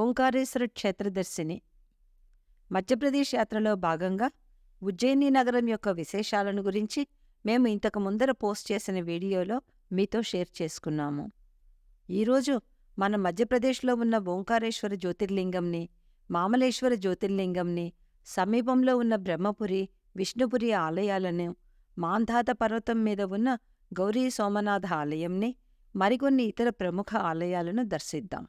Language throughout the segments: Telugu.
ఓంకారేశ్వర క్షేత్రదర్శిని మధ్యప్రదేశ్ యాత్రలో భాగంగా ఉజ్జయిని నగరం యొక్క విశేషాలను గురించి మేము ఇంతకు ముందర పోస్ట్ చేసిన వీడియోలో మీతో షేర్ చేసుకున్నాము. ఈరోజు మన మధ్యప్రదేశ్లో ఉన్న ఓంకారేశ్వర జ్యోతిర్లింగంని మామలేశ్వర జ్యోతిర్లింగంని సమీపంలో ఉన్న బ్రహ్మపురి విష్ణుపురి ఆలయాలను మాంధాత పర్వతం మీద ఉన్న గౌరీ సోమనాథ ఆలయంని మరికొన్ని ఇతర ప్రముఖ ఆలయాలను దర్శిద్దాం.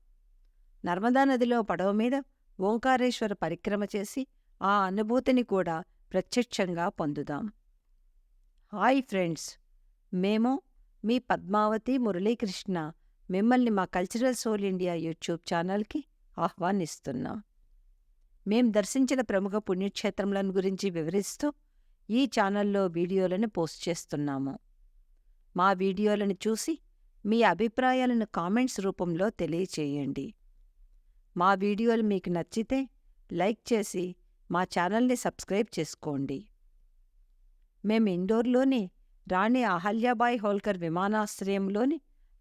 నర్మదా నదిలో పడవ మీద ఓంకారేశ్వర పరిక్రమ చేసి ఆ అనుభూతిని కూడా ప్రత్యక్షంగా పొందుదాం. Hi friends! మేము మీ పద్మావతి మురళీకృష్ణ మిమ్మల్ని మా కల్చరల్ సోల్ ఇండియా యూట్యూబ్ ఛానల్కి ఆహ్వానిస్తున్నాం. మేం దర్శించిన ప్రముఖ పుణ్యక్షేత్రములను గురించి వివరిస్తూ ఈ ఛానల్లో వీడియోలను పోస్ట్ చేస్తున్నాము. మా వీడియోలను చూసి మీ అభిప్రాయాలను కామెంట్స్ రూపంలో తెలియచేయండి. మా వీడియోలు మీకు నచ్చితే లైక్ చేసి మా ఛానల్ని సబ్స్క్రైబ్ చేసుకోండి. మేము ఇండోర్లోని రాణి అహల్యాబాయి హోల్కర్ విమానాశ్రయంలోని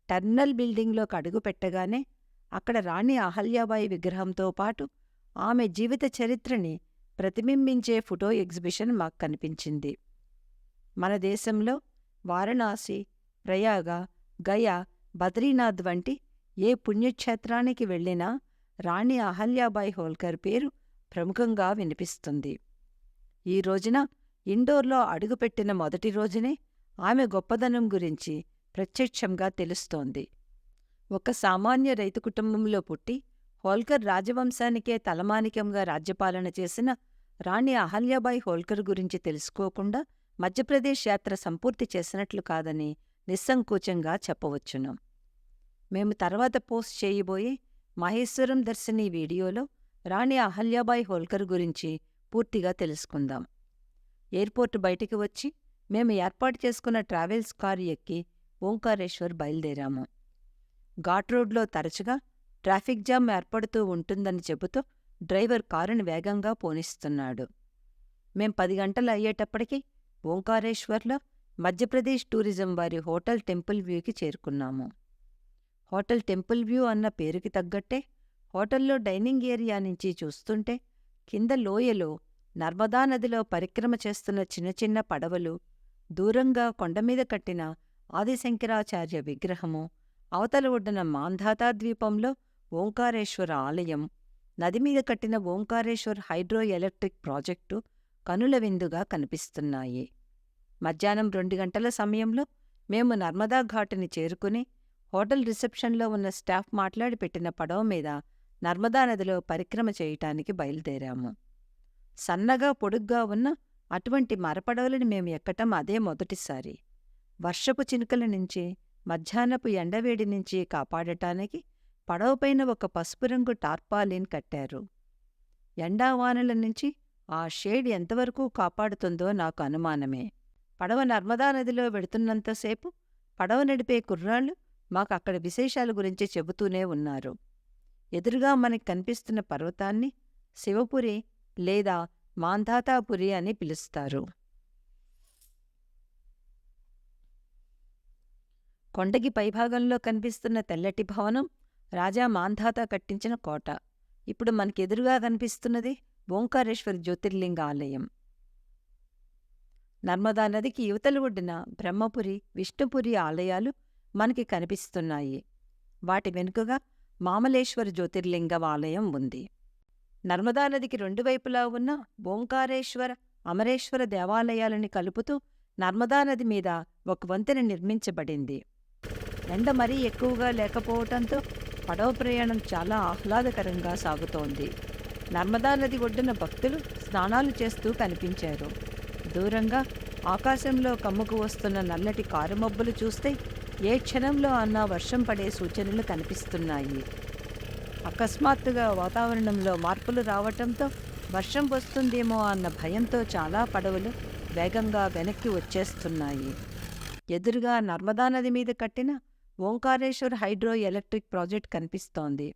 టర్నల్ బిల్డింగ్లోకి అడుగుపెట్టగానే అక్కడ రాణి అహల్యాబాయి విగ్రహంతో పాటు ఆమె జీవిత చరిత్రని ప్రతిబింబించే ఫోటో ఎగ్జిబిషన్ మాకు కనిపించింది. మన దేశంలో వారణాసి ప్రయాగ గయా బద్రీనాథ్ వంటి ఏ పుణ్యక్షేత్రానికి వెళ్ళినా రాణి అహల్యాబాయి హోల్కర్ పేరు ప్రముఖంగా వినిపిస్తుంది. ఈ రోజున ఇండోర్లో అడుగుపెట్టిన మొదటి రోజునే ఆమె గొప్పదనం గురించి ప్రత్యక్షంగా తెలుస్తోంది. ఒక సామాన్య రైతు కుటుంబంలో పుట్టి హోల్కర్ రాజవంశానికే తలమానికంగా రాజ్యపాలన చేసిన రాణి అహల్యాబాయి హోల్కర్ గురించి తెలుసుకోకుండా మధ్యప్రదేశ్ యాత్ర సంపూర్తి చేసినట్లు కాదని నిస్సంకోచంగా చెప్పవచ్చును. మేము తర్వాత పోస్ట్ చేయబోయే మహేశ్వరం దర్శిని వీడియోలో రాణి అహల్యాబాయి హోల్కర్ గురించి పూర్తిగా తెలుసుకుందాం. ఎయిర్పోర్ట్ బయటికి వచ్చి మేము ఏర్పాటు చేసుకున్న ట్రావెల్స్ కారు ఎక్కి ఓంకారేశ్వర్ బయలుదేరాము. ఘాట్ రోడ్లో తరచుగా ట్రాఫిక్ జామ్ ఏర్పడుతూ ఉంటుందని చెబుతూ డ్రైవర్ కారుని వేగంగా పోనిస్తున్నాడు. మేం పది గంటలు అయ్యేటప్పటికి ఓంకారేశ్వర్లో మధ్యప్రదేశ్ టూరిజం వారి హోటల్ టెంపుల్ వ్యూకి చేరుకున్నాము. హోటల్ టెంపుల్ వ్యూ అన్న పేరుకి తగ్గట్టే హోటల్లో డైనింగ్ ఏరియా నుంచి చూస్తుంటే కింద లోయలో నర్మదా నదిలో పరిక్రమ చేస్తున్న చిన్న చిన్న పడవలు దూరంగా కొండమీద కట్టిన ఆదిశంకరాచార్య విగ్రహము అవతల ఒడ్డున మాంధాతా ద్వీపంలో ఓంకారేశ్వర ఆలయం నదిమీద కట్టిన ఓంకారేశ్వర్ హైడ్రో ఎలక్ట్రిక్ ప్రాజెక్టు కనుల విందుగా కనిపిస్తున్నాయి. మధ్యాహ్నం రెండు గంటల సమయంలో మేము నర్మదా ఘాటుని చేరుకుని హోటల్ రిసెప్షన్లో ఉన్న స్టాఫ్ మాట్లాడి పెట్టిన పడవ మీద నర్మదా నదిలో పరిక్రమ చేయటానికి బయలుదేరాము. సన్నగా పొడుగ్గా ఉన్న అటువంటి మరపడవలను మేము ఎక్కటం అదే మొదటిసారి. వర్షపు చినుకల నుంచి మధ్యాహ్నపు ఎండవేడి నుంచి కాపాడటానికి పడవపైన ఒక పసుపు రంగు టార్పాలిన్ కట్టారు. ఎండావానల నుంచి ఆ షేడ్ ఎంతవరకు కాపాడుతుందో నాకు అనుమానమే. పడవ నర్మదా నదిలో వెడుతున్నంతసేపు పడవ నడిపే కుర్రాళ్ళు మాకు అక్కడ విశేషాల గురించి చెబుతూనే ఉన్నారు. ఎదురుగా మనకి కనిపిస్తున్న పర్వతాన్ని శివపురి లేదా మాంధాతాపురి అని పిలుస్తారు. కొండకి పైభాగంలో కనిపిస్తున్న తెల్లటి భవనం రాజా మాంధాత కట్టించిన కోట. ఇప్పుడు మనకెదురుగా కనిపిస్తున్నది ఓంకారేశ్వర జ్యోతిర్లింగ ఆలయం. నర్మదా నదికి యువతల ఒడ్డున బ్రహ్మపురి విష్ణుపురి ఆలయాలు మనకి కనిపిస్తున్నాయి. వాటి వెనుకగా మామలేశ్వర జ్యోతిర్లింగం ఆలయం ఉంది. నర్మదా నదికి రెండు వైపులా ఉన్న ఓంకారేశ్వర అమరేశ్వర దేవాలయాలని కలుపుతూ నర్మదా నది మీద ఒక వంతెన నిర్మించబడింది. ఎండ మరీ ఎక్కువగా లేకపోవటంతో పడవ ప్రయాణం చాలా ఆహ్లాదకరంగా సాగుతోంది. నర్మదా నది ఒడ్డున భక్తులు స్నానాలు చేస్తూ కనిపించారు. దూరంగా ఆకాశంలో కమ్ముకు వస్తున్న నల్లటి కారుమబ్బులు చూస్తే ఏ క్షణంలో అన్నా వర్షం పడే సూచనలు కనిపిస్తున్నాయి. అకస్మాత్తుగా వాతావరణంలో మార్పులు రావటంతో వర్షం వస్తుందేమో అన్న భయంతో చాలా పడవలు వేగంగా వెనక్కి వచ్చేస్తున్నాయి. ఎదురుగా నర్మదా నది మీద కట్టిన ఓంకారేశ్వర్ హైడ్రో ఎలక్ట్రిక్ ప్రాజెక్ట్ కనిపిస్తోంది.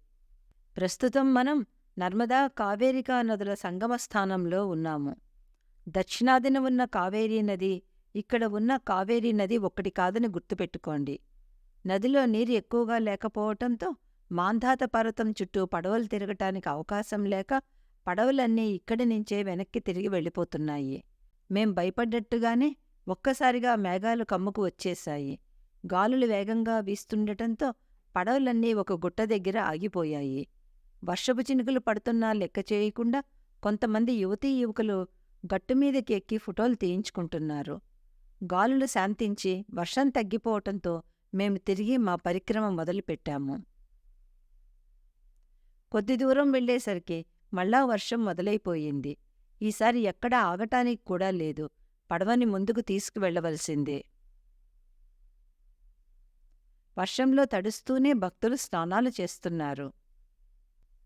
ప్రస్తుతం మనం నర్మదా కావేరికా నదుల సంగమ స్థానంలో ఉన్నాము. దక్షిణాదిన ఉన్న కావేరీ నది ఇక్కడ ఉన్న కావేరీ నది ఒక్కటి కాదని గుర్తుపెట్టుకోండి. నదిలో నీరు ఎక్కువగా లేకపోవటంతో మాంధాత పర్వతం చుట్టూ పడవలు తిరగటానికి అవకాశం లేక పడవలన్నీ ఇక్కడి నుంచే వెనక్కి తిరిగి వెళ్ళిపోతున్నాయి. మేం భయపడ్డట్టుగానే ఒక్కసారిగా మేఘాలు కమ్ముకు వచ్చేశాయి. గాలులు వేగంగా వీస్తుండటంతో పడవలన్నీ ఒక గుట్ట దగ్గర ఆగిపోయాయి. వర్షపు చినుకులు పడుతున్నా లెక్క చేయకుండా కొంతమంది యువతీ యువకులు గట్టుమీదకి ఎక్కి ఫోటోలు తీయించుకుంటున్నారు. గాలులు శాంతించి వర్షం తగ్గిపోవటంతో మేము తిరిగి మా పరిక్రమ మొదలుపెట్టాము. కొద్ది దూరం వెళ్ళేసరికి మళ్ళా వర్షం మొదలైపోయింది. ఈసారి ఎక్కడా ఆగటానికి కూడా లేదు. పడవని ముందుకు తీసుకువెళ్ళవలసిందే వర్షంలో తడుస్తూనే భక్తులు స్నానాలు చేస్తున్నారు.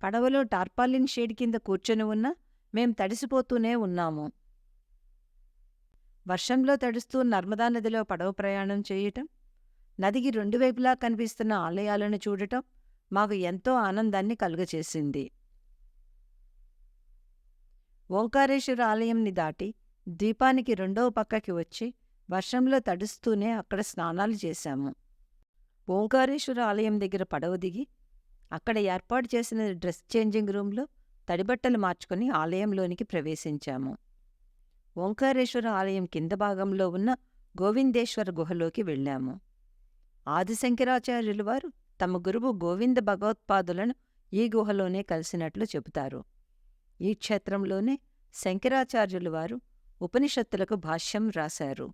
పడవలో టార్పాలిన్ షేడ్ కింద కూర్చొని ఉన్నా మేం తడిసిపోతూనే ఉన్నాము. వర్షంలో తడుస్తూ నర్మదా నదిలో పడవ ప్రయాణం చేయటం నదికి రెండు వైపులా కనిపిస్తున్న ఆలయాలను చూడటం మాకు ఎంతో ఆనందాన్ని కలుగచేసింది ఓంకారేశ్వర ఆలయంని దాటి ద్వీపానికి రెండవ పక్కకి వచ్చి వర్షంలో తడుస్తూనే అక్కడ స్నానాలు చేశాము. ఓంకారేశ్వర ఆలయం దగ్గర పడవ దిగి అక్కడ ఏర్పాటు చేసిన డ్రెస్ చేంజింగ్ రూంలో తడిబట్టలు మార్చుకుని ఆలయంలోనికి ప్రవేశించాము. ఓంకారేశ్వర ఆలయం కింద భాగంలో ఉన్న గోవిందేశ్వర గుహలోకి వెళ్ళాము. ఆదిశంకరాచార్యులు వారు తమ గురువు గోవింద భగవత్పాదులను ఈ గుహలోనే కలిసినట్లు చెబుతారు. ఈ క్షేత్రంలోనే శంకరాచార్యులు వారు ఉపనిషత్తులకు భాష్యం రాశారు.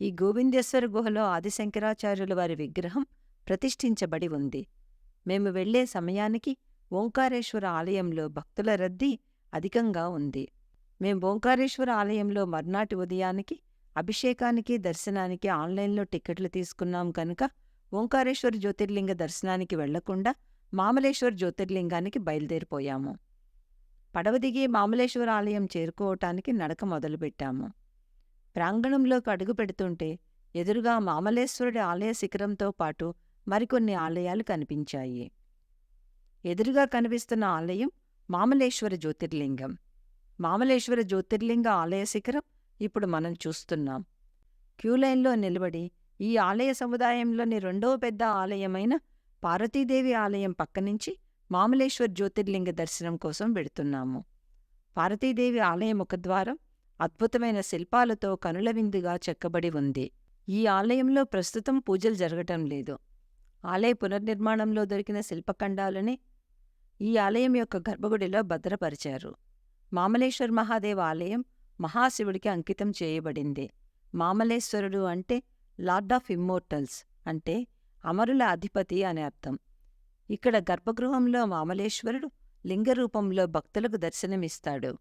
ఈ గోవిందేశ్వర గుహలో ఆదిశంకరాచార్యుల వారి విగ్రహం ప్రతిష్ఠించబడి ఉంది. మేము వెళ్ళే సమయానికి ఓంకారేశ్వర ఆలయంలో భక్తుల రద్దీ అధికంగా ఉంది. మేం ఓంకారేశ్వర ఆలయంలో మర్నాటి ఉదయానికి అభిషేకానికి దర్శనానికి ఆన్లైన్లో టిక్కెట్లు తీసుకున్నాం కనుక ఓంకారేశ్వర జ్యోతిర్లింగ దర్శనానికి వెళ్ళకుండా మామలేశ్వర జ్యోతిర్లింగానికి బయలుదేరిపోయాము. పడవ దిగి మామలేశ్వర ఆలయం చేరుకోవటానికి నడక మొదలుపెట్టాము. ప్రాంగణంలోకి అడుగు పెడుతుంటే ఎదురుగా మామలేశ్వరుడి ఆలయ శిఖరంతో పాటు మరికొన్ని ఆలయాలు కనిపించాయి. ఎదురుగా కనిపిస్తున్న ఆలయం మామలేశ్వర జ్యోతిర్లింగం. మామలేశ్వర జ్యోతిర్లింగ ఆలయ శిఖరం ఇప్పుడు మనం చూస్తున్నాం. క్యూలైన్లో నిలబడి ఈ ఆలయ సముదాయంలోని రెండవ పెద్ద ఆలయమైన పార్వతీదేవి ఆలయం పక్కనుంచి మామలేశ్వర్ జ్యోతిర్లింగ దర్శనం కోసం వెడుతున్నాము పార్వతీదేవి ఆలయ ముఖద్వారం అద్భుతమైన శిల్పాలతో కనుల విందుగా చెక్కబడి ఉంది. ఈ ఆలయంలో ప్రస్తుతం పూజలు జరగటం లేదు. ఆలయ పునర్నిర్మాణంలో దొరికిన శిల్పఖండాలని ఈ ఆలయం యొక్క గర్భగుడిలో భద్రపరిచారు. మామలేశ్వర్ మహాదేవ ఆలయం మహాశివుడికి అంకితం చేయబడింది. మామలేశ్వరుడు అంటే లార్డ్ ఆఫ్ ఇమ్మోర్టల్స్ అంటే అమరుల అధిపతి అనే అర్థం. ఇక్కడ గర్భగృహంలో మామలేశ్వరుడు లింగరూపంలో భక్తులకు దర్శనమిస్తాడు.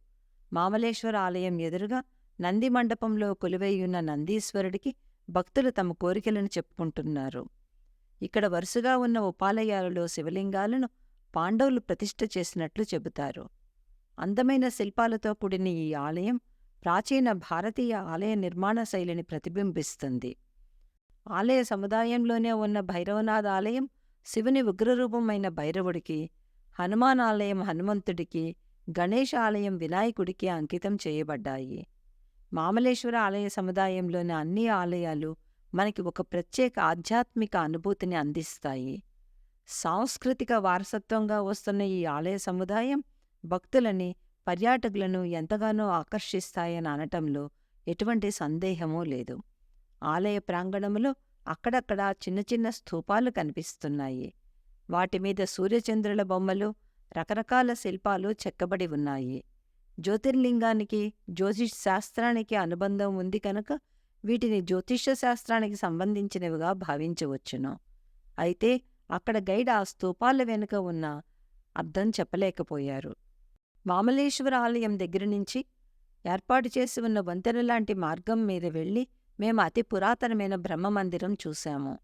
మామలేశ్వర ఆలయం ఎదురుగా నంది మండపంలో కొలువైయున్న నందీశ్వరుడికి భక్తులు తమ కోరికలను చెప్పుకుంటున్నారు. ఇక్కడ వరుసగా ఉన్న ఉపాలయాలలో శివలింగాలను పాండవులు ప్రతిష్ఠ చేసినట్లు చెబుతారు. అందమైన శిల్పాలతో కూడిన ఈ ఆలయం ప్రాచీన భారతీయ ఆలయ నిర్మాణ శైలిని ప్రతిబింబిస్తుంది. ఆలయ సముదాయంలోనే ఉన్న భైరవనాథ్ ఆలయం శివుని ఉగ్రరూపమైన భైరవుడికి హనుమాన్ ఆలయం హనుమంతుడికి గణేష్ ఆలయం వినాయకుడికి అంకితం చేయబడ్డాయి. మామలేశ్వర ఆలయ సముదాయంలోని అన్ని ఆలయాలు మనకి ఒక ప్రత్యేక ఆధ్యాత్మిక అనుభూతిని అందిస్తాయి. సాంస్కృతిక వారసత్వంగా వస్తున్న ఈ ఆలయ సముదాయం భక్తులని పర్యాటకులను ఎంతగానో ఆకర్షిస్తాయని అనటంలో ఎటువంటి సందేహమూ లేదు. ఆలయ ప్రాంగణములో అక్కడక్కడ చిన్న చిన్న స్థూపాలు కనిపిస్తున్నాయి. వాటిమీద సూర్యచంద్రుల బొమ్మలు రకరకాల శిల్పాలు చెక్కబడి ఉన్నాయి. జ్యోతిర్లింగానికి జ్యోతిష్ శాస్త్రానికి అనుబంధం ఉంది కనుక వీటిని జ్యోతిష్య శాస్త్రానికి సంబంధించినవిగా భావించవచ్చును. అయితే అక్కడ గైడ్ ఆ స్తూపాల వెనుక ఉన్న అర్థం చెప్పలేకపోయారు. మామలేశ్వర ఆలయం దగ్గర నుంచి ఏర్పాటు చేసి ఉన్న వంతెనలాంటి మార్గం మీద వెళ్ళి మేము అతి పురాతనమైన బ్రహ్మమందిరం చూశాము.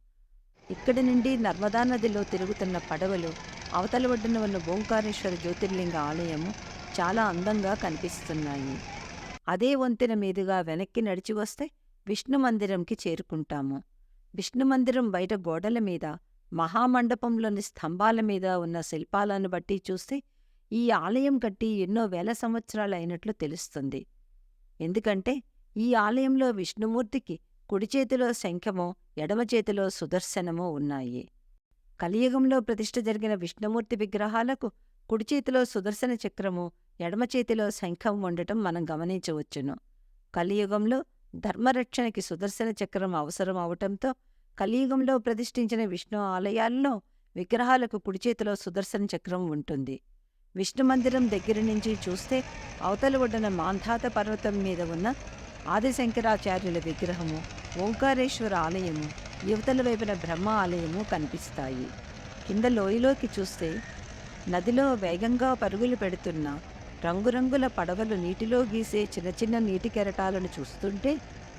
ఇక్కడి నుండి నర్మదా నదిలో తిరుగుతున్న పడవలు అవతల ఒడ్డున ఉన్న ఓంకారేశ్వర జ్యోతిర్లింగ ఆలయము చాలా అందంగా కనిపిస్తున్నాయి. అదే వంతెన మీదుగా వెనక్కి నడిచి వస్తే విష్ణు మందిరంకి చేరుకుంటాము. విష్ణు మందిరం బయట గోడల మీద మహామండపంలోని స్తంభాల మీద ఉన్న శిల్పాలను బట్టి చూస్తే ఈ ఆలయం కట్టి ఎన్నో వేల సంవత్సరాలైనట్లు తెలుస్తుంది. ఎందుకంటే ఈ ఆలయంలో విష్ణుమూర్తికి కుడి చేతిలో శంఖమో ఎడమ చేతిలో సుదర్శనమో ఉన్నాయి. కలియుగంలో ప్రతిష్ఠ జరిగిన విష్ణుమూర్తి విగ్రహాలకు కుడి చేతిలో సుదర్శన చక్రము ఎడమ చేతిలో శంఖం ఉండటం మనం గమనించవచ్చును. కలియుగంలో ధర్మరక్షణకి సుదర్శన చక్రం అవసరం అవటంతో కలియుగంలో ప్రతిష్ఠించిన విష్ణు ఆలయాల్లో విగ్రహాలకు కుడి చేతిలో సుదర్శన చక్రం ఉంటుంది. విష్ణు మందిరం దగ్గర నుంచి చూస్తే అవతల ఒడ్డున మాంధాత పర్వతం మీద ఉన్న ఆదిశంకరాచార్యుల విగ్రహము ఓంకారేశ్వర ఆలయము యువతల వైపున బ్రహ్మ ఆలయము కనిపిస్తాయి. కింద లోయలోకి చూస్తే నదిలో వేగంగా పరుగులు పెడుతున్న రంగురంగుల పడవలు నీటిలో గీసే చిన్న చిన్న నీటి కెరటాలను చూస్తుంటే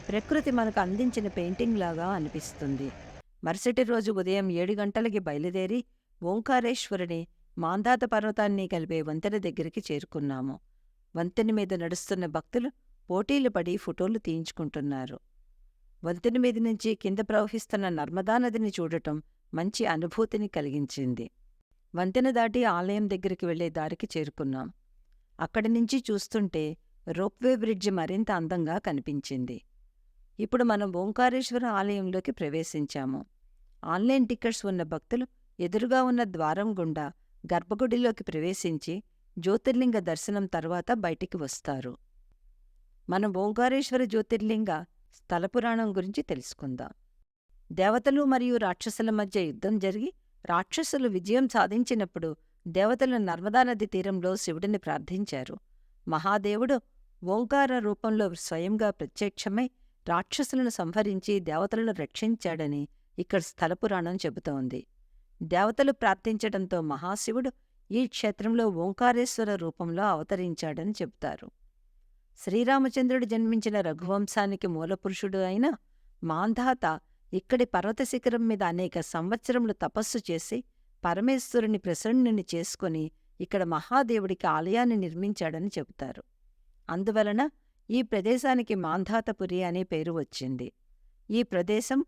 ప్రకృతి మనకు అందించిన పెయింటింగ్ లాగా అనిపిస్తుంది. మరుసటి రోజు ఉదయం ఏడు గంటలకి బయలుదేరి ఓంకారేశ్వరుని మాందాత పర్వతాన్ని కలిపే వంతెన దగ్గరికి చేరుకున్నాము. వంతెన మీద నడుస్తున్న భక్తులు పోటీలు పడి ఫోటోలు తీయించుకుంటున్నారు. వంతెన మీద నుంచి కింద ప్రవహిస్తున్న నర్మదా నదిని చూడటం మంచి అనుభూతిని కలిగించింది. వంతెన దాటి ఆలయం దగ్గరికి వెళ్ళే దారికి చేరుకున్నాం. అక్కడి నుంచి చూస్తుంటే రోప్వే బ్రిడ్జి మరింత అందంగా కనిపించింది. ఇప్పుడు మనం ఓంకారేశ్వర ఆలయంలోకి ప్రవేశించాము. ఆన్లైన్ టికెట్స్ ఉన్న భక్తులు ఎదురుగా ఉన్న ద్వారం గుండా గర్భగుడిలోకి ప్రవేశించి జ్యోతిర్లింగ దర్శనం తర్వాత బయటికి వస్తారు. మనం ఓంకారేశ్వర జ్యోతిర్లింగ స్థలపురాణం గురించి తెలుసుకుందాం. దేవతలు మరియు రాక్షసుల మధ్య యుద్ధం జరిగి రాక్షసులు విజయం సాధించినప్పుడు దేవతలు నర్మదా నది తీరంలో శివుడిని ప్రార్థించారు. మహాదేవుడు ఓంకార రూపంలో స్వయంగా ప్రత్యక్షమై రాక్షసులను సంహరించి దేవతలను రక్షించాడని ఇక్కడ స్థలపురాణం చెబుతోంది. దేవతలు ప్రార్థించడంతో మహాశివుడు ఈ క్షేత్రంలో ఓంకారేశ్వర రూపంలో అవతరించాడని చెబుతారు. శ్రీరామచంద్రుడు జన్మించిన రఘువంశానికి మూలపురుషుడు అయిన మాంధాత ఇక్కడి పర్వత శిఖరం మీద అనేక సంవత్సరములు తపస్సు చేసి పరమేశ్వరుని ప్రసన్నుని చేసుకుని ఇక్కడ మహాదేవుడికి ఆలయాన్ని నిర్మించాడని చెబుతారు. అందువలన ఈ ప్రదేశానికి మాంధాతపురి అనే పేరు వచ్చింది. ఈ ప్రదేశం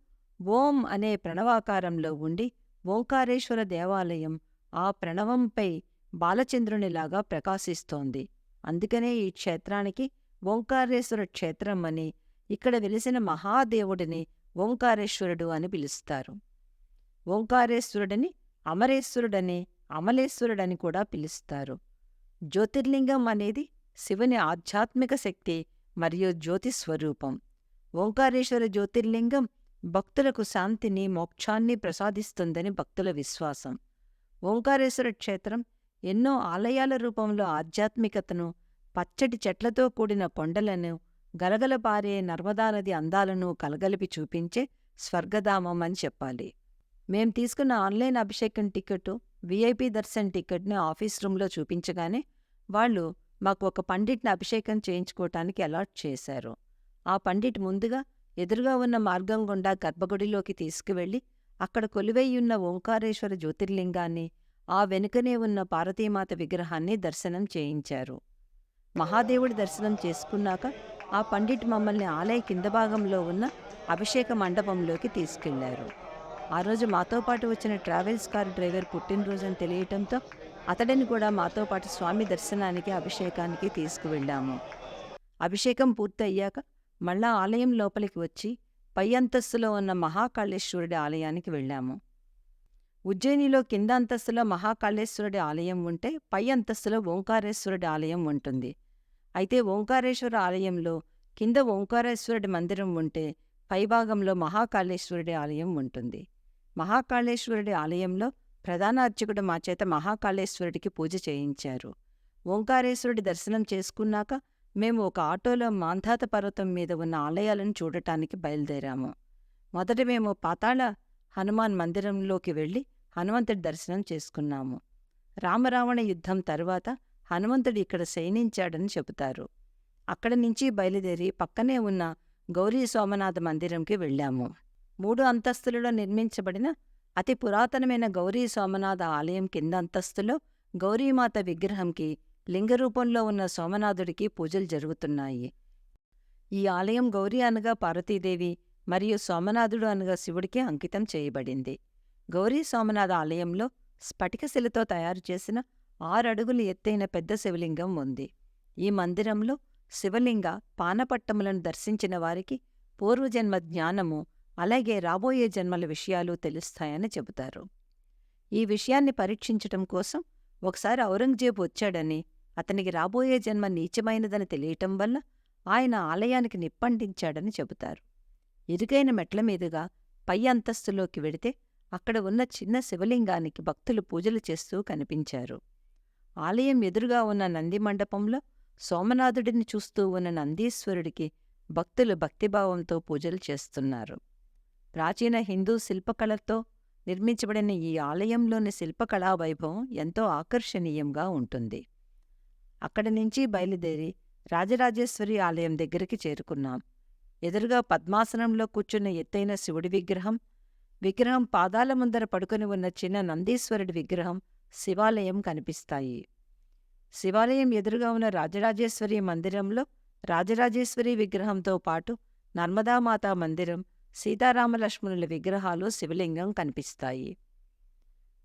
ఓం అనే ప్రణవాకారంలో ఉండి ఓంకారేశ్వర దేవాలయం ఆ ప్రణవంపై బాలచంద్రునిలాగా ప్రకాశిస్తోంది. అందుకనే ఈ క్షేత్రానికి ఓంకారేశ్వర క్షేత్రం అని ఇక్కడ వెలిసిన మహాదేవుడిని ఓంకారేశ్వరుడు అని పిలుస్తారు. ఓంకారేశ్వరుడని అమరేశ్వరుడని అమలేశ్వరుడని కూడా పిలుస్తారు. జ్యోతిర్లింగం అనేది శివుని ఆధ్యాత్మిక శక్తి మరియు జ్యోతి స్వరూపం. ఓంకారేశ్వర జ్యోతిర్లింగం భక్తులకు శాంతిని మోక్షాన్ని ప్రసాదిస్తుందని భక్తుల విశ్వాసం. ఓంకారేశ్వర క్షేత్రం ఎన్నో ఆలయాల రూపంలో ఆధ్యాత్మికతను పచ్చటి చెట్లతో కూడిన కొండలను గలగలపారే నర్మదా నది అందాలను కలగలిపి చూపించే స్వర్గధామం అని చెప్పాలి. మేం తీసుకున్న ఆన్లైన్ అభిషేకం టికెట్ వీఐపీ దర్శన్ టికెట్ని ఆఫీస్ రూంలో చూపించగానే వాళ్ళు మాకు ఒక పండిట్ని అభిషేకం చేయించుకోవటానికి అలాట్ చేశారు. ఆ పండిట్ ముందుగా ఎదురుగా ఉన్న మార్గం గుండా గర్భగుడిలోకి తీసుకువెళ్ళి అక్కడ కొలువైయున్న ఓంకారేశ్వర జ్యోతిర్లింగాన్ని ఆ వెనుకనే ఉన్న పార్వతీమాత విగ్రహాన్ని దర్శనం చేయించారు. మహాదేవుడి దర్శనం చేసుకున్నాక ఆ పండిట్ మమ్మల్ని ఆలయ కింద భాగంలో ఉన్న అభిషేక మండపంలోకి తీసుకెళ్ళారు. ఆ రోజు మాతో పాటు వచ్చిన ట్రావెల్స్ కార్ డ్రైవర్ పుట్టినరోజని తెలియటంతో అతడిని కూడా మాతో పాటు స్వామి దర్శనానికి అభిషేకానికి తీసుకువెళ్ళాము. అభిషేకం పూర్తయ్యాక మళ్ళా ఆలయం లోపలికి వచ్చి పై అంతస్తులో ఉన్న మహాకాళేశ్వరుడి ఆలయానికి వెళ్ళాము. ఉజ్జయినిలో కింద అంతస్తులో మహాకాళేశ్వరుడి ఆలయం ఉంటే పై అంతస్తులో ఓంకారేశ్వరుడి ఆలయం ఉంటుంది. అయితే ఓంకారేశ్వర ఆలయంలో కింద ఓంకారేశ్వరుడి మందిరం ఉంటే పైభాగంలో మహాకాళేశ్వరుడి ఆలయం ఉంటుంది. మహాకాళేశ్వరుడి ఆలయంలో ప్రధాన అర్చకుడు మా చేత మహాకాళేశ్వరుడికి పూజ చేయించారు. ఓంకారేశ్వరుడి దర్శనం చేసుకున్నాక మేము ఒక ఆటోలో మాంధాత పర్వతం మీద ఉన్న ఆలయాలను చూడటానికి బయలుదేరాము. మొదట మేము పాతాళ హనుమాన్ మందిరంలోకి వెళ్ళి హనుమంతుడి దర్శనం చేసుకున్నాము. రామరావణ యుద్ధం తరువాత హనుమంతుడు ఇక్కడ శయనించాడని చెబుతారు. అక్కడి నుంచి బయలుదేరి పక్కనే ఉన్న గౌరీ సోమనాథ మందిరంకి వెళ్ళాము. మూడు అంతస్తులలో నిర్మించబడిన అతి పురాతనమైన గౌరీ సోమనాథ ఆలయం కింద అంతస్తులో గౌరీమాత విగ్రహంకి లింగరూపంలో ఉన్న సోమనాథుడికి పూజలు జరుగుతున్నాయి. ఈ ఆలయం గౌరీ అనగా పార్వతీదేవి మరియు సోమనాథుడు అనగా శివుడికి అంకితం చేయబడింది. గౌరీ సోమనాథ ఆలయంలో స్ఫటికశిలతో తయారు చేసిన ఆరడుగులు ఎత్తైన పెద్ద శివలింగం ఉంది. ఈ మందిరంలో శివలింగ పానపట్టములను దర్శించిన వారికి పూర్వజన్మ జ్ఞానము అలాగే రాబోయే జన్మల విషయాలు తెలుస్తాయని చెబుతారు. ఈ విషయాన్ని పరీక్షించటం కోసం ఒకసారి ఔరంగజేబు వచ్చాడని అతనికి రాబోయే జన్మ నీచమైనదని తెలియటం వల్ల ఆయన ఆలయానికి నిప్పంటించాడని చెబుతారు. ఇరుగైన మెట్ల మీదుగా పై అంతస్తులోకి వెడితే అక్కడ ఉన్న చిన్న శివలింగానికి భక్తులు పూజలు చేస్తూ కనిపించారు. ఆలయం ఎదురుగా ఉన్న నంది మండపంలో సోమనాథుడిని చూస్తూ ఉన్న నందీశ్వరుడికి భక్తులు భక్తిభావంతో పూజలు చేస్తున్నారు. ప్రాచీన హిందూ శిల్పకళతో నిర్మించబడిన ఈ ఆలయంలోని శిల్పకళా వైభవం ఎంతో ఆకర్షణీయంగా ఉంటుంది. అక్కడి నుంచి బయలుదేరి రాజరాజేశ్వరి ఆలయం దగ్గరికి చేరుకున్నాం. ఎదురుగా పద్మాసనంలో కూర్చున్న ఎత్తైన శివుడి విగ్రహం విగ్రహం పాదాల ముందర పడుకొని ఉన్న చిన్న నందీశ్వరుడి విగ్రహం శివాలయం కనిపిస్తాయి. శివాలయం ఎదురుగా ఉన్న రాజరాజేశ్వరి మందిరంలో రాజరాజేశ్వరి విగ్రహంతో పాటు నర్మదామాతా మందిరం సీతారామలక్ష్మణుల విగ్రహాలు శివలింగం కనిపిస్తాయి.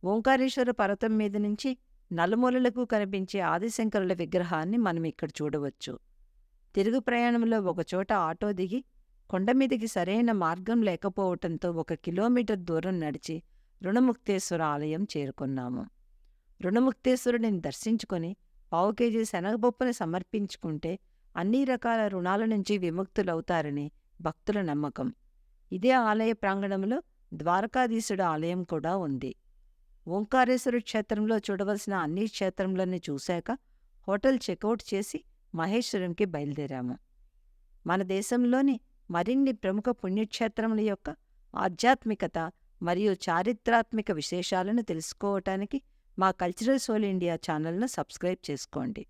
ఓంకారేశ్వర పర్వతం మీద నుంచి నలుమూలలకు కనిపించే ఆదిశంకరుల విగ్రహాన్ని మనం ఇక్కడ చూడవచ్చు. తిరుగు ప్రయాణంలో ఒకచోట ఆటో దిగి కొండమీదికి సరైన మార్గం లేకపోవటంతో ఒక కిలోమీటర్ దూరం నడిచి రుణముక్తేశ్వర ఆలయం చేరుకున్నాము. రుణముక్తేశ్వరుడిని దర్శించుకొని పావు కేజీ శనగపప్పుని సమర్పించుకుంటే అన్ని రకాల రుణాల నుంచి విముక్తులవుతారని భక్తుల నమ్మకం. ఇదే ఆలయ ప్రాంగణంలో ద్వారకాధీశుడు ఆలయం కూడా ఉంది. ఓంకారేశ్వర క్షేత్రంలో చూడవలసిన అన్ని క్షేత్రంలోని చూశాక హోటల్ చెక్అవుట్ చేసి మహేశ్వరంకి బయలుదేరాము. మన దేశంలోని మరిన్ని ప్రముఖ పుణ్యక్షేత్రముల యొక్క ఆధ్యాత్మికత మరియు చారిత్రాత్మిక విశేషాలను తెలుసుకోవటానికి మా కల్చరల్ సోల్ ఇండియా ఛానల్ను సబ్స్క్రైబ్ చేసుకోండి.